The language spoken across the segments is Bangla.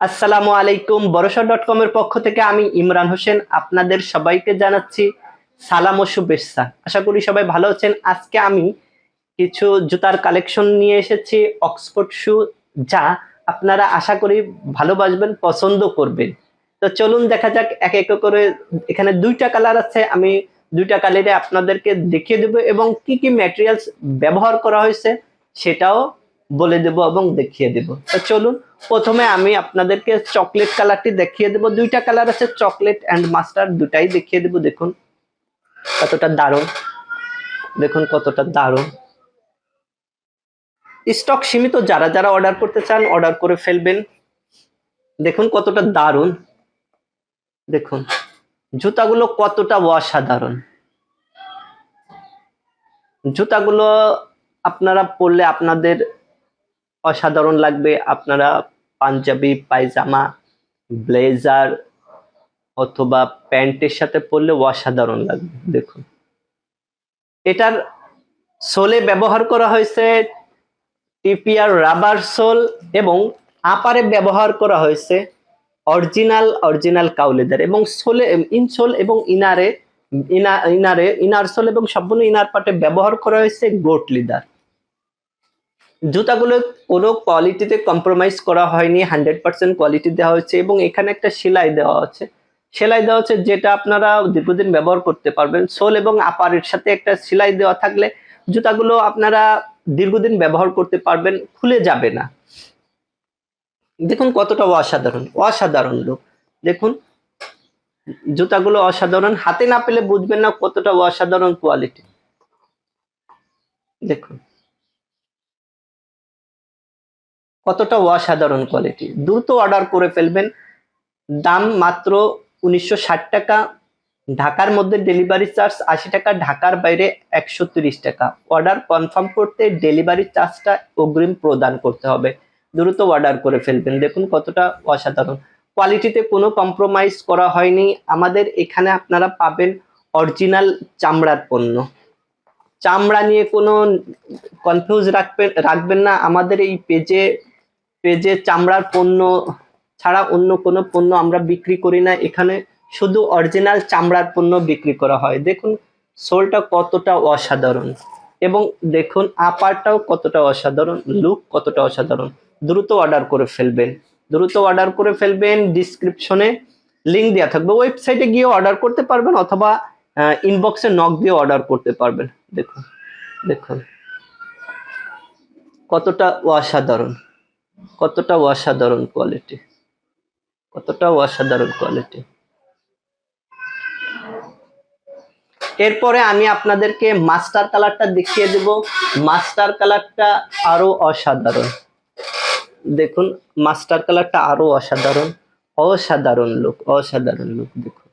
আসসালামু আলাইকুম বরসা ডট কমের পক্ষ থেকে আমি ইমরান হোসেন আপনাদের সবাইকে জানাচ্ছি সালাম ও শুভেচ্ছা। আশা করি সবাই ভালো আছেন। আজকে আমি কিছু জুতার কালেকশন নিয়ে এসেছি, অক্সফোর্ড শু যা আপনারা আশা করি ভালোবাসবেন, পছন্দ করবেন। তো চলুন দেখা যাক, এক এক করে এখানে দুইটা কালার আছে, আমি দুইটা কালারে আপনাদেরকে দেখিয়ে দেবো এবং কি কি ম্যাটেরিয়ালস ব্যবহার করা হয়েছে সেটাও বলে দেব এবং দেখিয়ে দেব। তো চলুন, প্রথমে আমি আপনাদেরকে চকলেট কালারটি দেখিয়ে দেব। দুইটা কালার আছে চকলেট অ্যান্ড মাস্টার দুটাই দেখিয়ে দেব, দেখুন। কতটা দারুণ। দেখুন কতটা দারুণ। স্টক সীমিত, যারা যারা অর্ডার করতে চান অর্ডার করে ফেলবেন। দেখুন কতটা দারুণ। দেখুন, জুতাগুলো কতটা অসাধারণ। জুতাগুলো আপনারা পরলে আপনাদের অসাধারণ লাগবে। আপনারা পাঞ্জাবি, পায়জামা, ব্লেজার অথবা প্যান্টের সাথে পরলে অসাধারণ লাগবে। দেখুন। এটার সোলে ব্যবহার করা হয়েছে টিপিআর রাবার সোল এবং আপারে ব্যবহার করা হয়েছে অরিজিনাল অরিজিনাল কাউলেদার এবং সোলে ইনসোল এবং ইনারে, ইনা, ইনারে, ইনার সোল এবং সম্পূর্ণ ইনার পার্টে ব্যবহার করা হয়েছে গোট লিদার জুতাগুলো কোনো কোয়ালিটিতে কম্প্রোমাইজ করা হয়নি হান্ড্রেড পার্সেন্ট কোয়ালিটি দেওয়া হয়েছে এবং এখানে একটা সেলাই দেওয়া আছে। সেলাই দেওয়া হচ্ছে যেটা আপনারা দীর্ঘদিন ব্যবহার করতে পারবেন। সোল এবং আপারের সাথে একটা সেলাই দেওয়া থাকলে জুতাগুলো আপনারা দীর্ঘদিন ব্যবহার করতে পারবেন, খুলে যাবে না। দেখুন কতটা অসাধারণ অসাধারণ লোক দেখুন, জুতাগুলো অসাধারণ, হাতে না পেলে বুঝবেন না কতটা অসাধারণ কোয়ালিটি দেখুন। কতটা অসাধারণ কোয়ালিটি দ্রুত অর্ডার করে ফেলবেন। দাম মাত্র উনিশশো ষাট টাকা। ঢাকার মধ্যে ডেলিভারি চার্জ আশি টাকা, ঢাকার বাইরে একশো টাকা। অর্ডার কনফার্ম করতে ডেলিভারি চার্জটা অগ্রিম প্রদান করতে হবে। দ্রুত অর্ডার করে ফেলবেন। দেখুন কতটা অসাধারণ। কোয়ালিটিতে কোনো কম্প্রোমাইজ করা হয়নি। আমাদের এখানে আপনারা পাবেন অরিজিনাল চামড়ার পণ্য। চামড়া নিয়ে কোনো কনফিউজ রাখবেন রাখবেন না। আমাদের এই পেজে পেজে চামড়ার পণ্য ছাড়া অন্য কোনো পণ্য আমরা বিক্রি করি না, এখানে শুধু অরিজিনাল চামড়ার পণ্য বিক্রি করা হয়। দেখুন সোলটা কতটা অসাধারণ এবং দেখুন আপারটাও কতটা অসাধারণ লুক কতটা অসাধারণ। দ্রুত অর্ডার করে ফেলবেন, দ্রুত অর্ডার করে ফেলবেন ডিসক্রিপশনে লিঙ্ক দেওয়া থাকবে। ওয়েবসাইটে গিয়ে অর্ডার করতে পারবেন অথবা ইনবক্সে নক দিয়ে অর্ডার করতে পারবেন। দেখুন দেখুন, কতটা অসাধারণ। কতটা অসাধারণ কোয়ালিটি কতটা অসাধারণ কোয়ালিটি এরপরে আমি আপনাদেরকে মাস্টার কালারটা দেখিয়ে দেব। মাস্টার কালারটা আরও অসাধারণ। দেখুন মাস্টার কালারটা আরও অসাধারণ। অসাধারণ লোক অসাধারণ লোক দেখুন।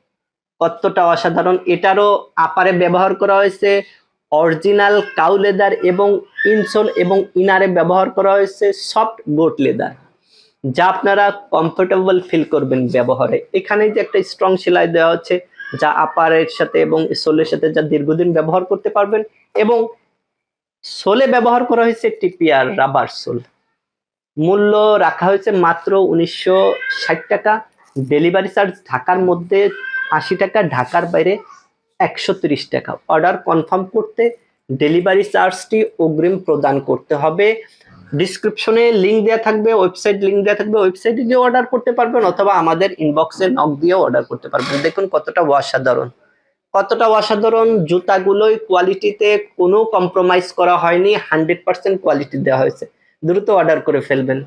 কতটা অসাধারণ। এটারও আপারে ব্যবহার করা হয়েছে অরিজিনাল কাউ লেদার এবং ইনসোল এবং ইনারে ব্যবহার করা হয়েছে সফট গোট লেদার, যা আপনারা কমফোর্টেবল ফিল করবেন ব্যবহারে। এখানে যে একটা স্ট্রং সেলাই দেওয়া হচ্ছে, যা আপারের সাথে এবং সোলের সাথে যা দীর্ঘদিন ব্যবহার করতে পারবেন এবং সোলে ব্যবহার করা হয়েছে টিপিআর রাবার সোল মূল্য রাখা হয়েছে মাত্র উনিশশো ষাট টাকা। ডেলিভারি চার্জ ঢাকার মধ্যে আশি টাকা, ঢাকার বাইরে একশো টাকা। অর্ডার কনফার্ম করতে ডেলিভারি চার্জটি অগ্রিম প্রদান করতে হবে। ডিসক্রিপশনে লিঙ্ক দেওয়া থাকবে ওয়েবসাইট লিঙ্ক দেওয়া থাকবে ওয়েবসাইটে গিয়ে অর্ডার করতে পারবেন অথবা আমাদের ইনবক্সে নক দিয়েও অর্ডার করতে পারবেন। দেখুন কতটা অসাধারণ। কতটা অসাধারণ, জুতাগুলোই কোয়ালিটিতে কোনো কম্প্রোমাইজ করা হয়নি হান্ড্রেড পার্সেন্ট কোয়ালিটি দেওয়া হয়েছে। দ্রুত অর্ডার করে ফেলবেন।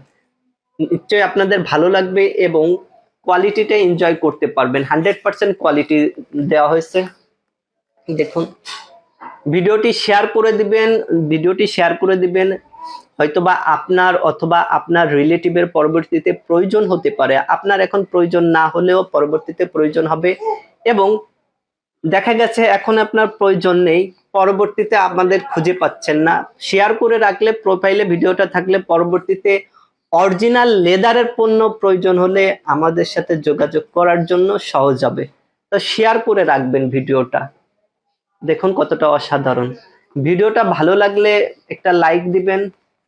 নিশ্চয়ই আপনাদের ভালো লাগবে এবং কোয়ালিটিটা এনজয় করতে পারবেন। হান্ড্রেড পার্সেন্ট কোয়ালিটি দেওয়া হয়েছে। দেখুন। ভিডিওটি শেয়ার করে দিবেন, ভিডিওটি শেয়ার করে দিবেন। হয়তোবা আপনার অথবা আপনার রিলেটিভের পরবর্তীতে প্রয়োজন হতে পারে। আপনার এখন প্রয়োজন না হলেও পরবর্তীতে প্রয়োজন হবে এবং দেখা গেছে এখন আপনার প্রয়োজন নেই, পরবর্তীতে আপনাদের খুঁজে পাচ্ছেন না। শেয়ার করে রাখলে প্রোফাইলে ভিডিওটা থাকলে পরবর্তীতে অরিজিনাল লেদারের পণ্য প্রয়োজন হলে আমাদের সাথে যোগাযোগ করার জন্য সহজ হবে। তো শেয়ার করে রাখবেন ভিডিওটা। দেখুন কতটা অসাধারণ। ভিডিওটা ভালো লাগলে একটা লাইক দিবেন।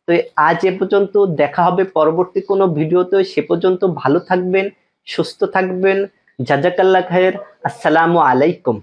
তো আজ এ পর্যন্ত দেখা হবে পরবর্তী কোনো ভিডিওতে। সে পর্যন্ত ভালো থাকবেন, সুস্থ থাকবেন। জাজাকাল্লা খায়ের। আসসালামু আলাইকুম।